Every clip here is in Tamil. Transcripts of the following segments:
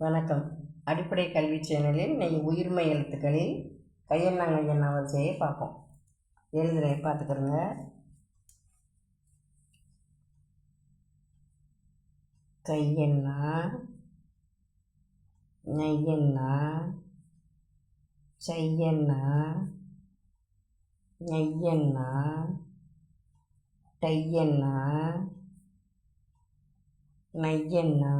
வணக்கம். அடிப்படை கல்வி சேனலில் இன்னைக்கு உயிர்மை எழுத்துக்களில் கையெண்ணாங்கையண்ணா வரிசையை பார்ப்போம். எழுதுகிறேன் பார்த்துக்கிறோங்க. கையெண்ணா நெய்யண்ணா செய்யண்ணா நெய்யண்ணா டையண்ணா நையண்ணா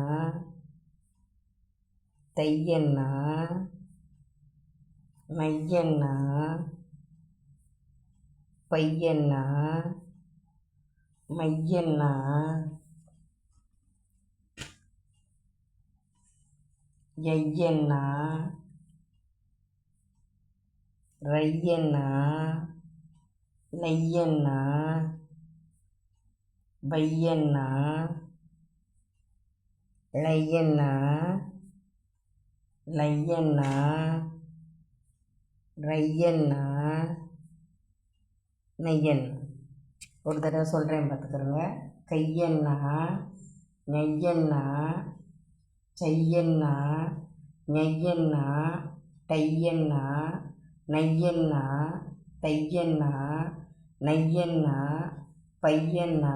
தையண்ணா மையண்ணா பையண்ணா மையண்ணா ஐயண்ணா ரையண்ணா லையண்ணா பையண்ணா லையண்ணா லையண்ணா ரையண்ணா நெய்யண்ணா ஒரு தடவை சொல்கிறேன் பார்த்துக்கிறோங்க கையண்ணா நெய்யண்ணா செய்யண்ணா நெய்யண்ணா டையண்ணா நெய்யண்ணா தையண்ணா நெய்யண்ணா பையண்ணா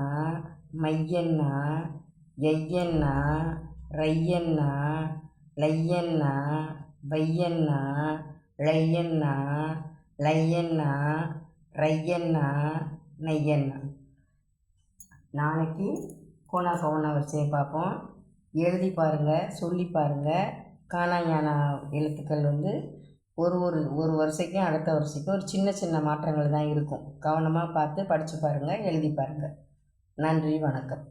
மையண்ணா எய்யண்ணா ரையண்ணா லையண்ணா வையண்ணா ழையண்ணா லையண்ணா ரையண்ணா நையன்னா நாளைக்கு கோணா கவுனா வரிசையை பார்ப்போம். எழுதி பாருங்கள் சொல்லி பாருங்கள் காணாஞான எழுத்துக்கள் வந்து ஒரு ஒரு ஒரு வருஷைக்கும் அடுத்த வரிசைக்கும் ஒரு சின்ன சின்ன மாற்றங்கள் தான் இருக்கும். கவனமாக பார்த்து படித்து பாருங்கள் எழுதி பாருங்கள் நன்றி வணக்கம்.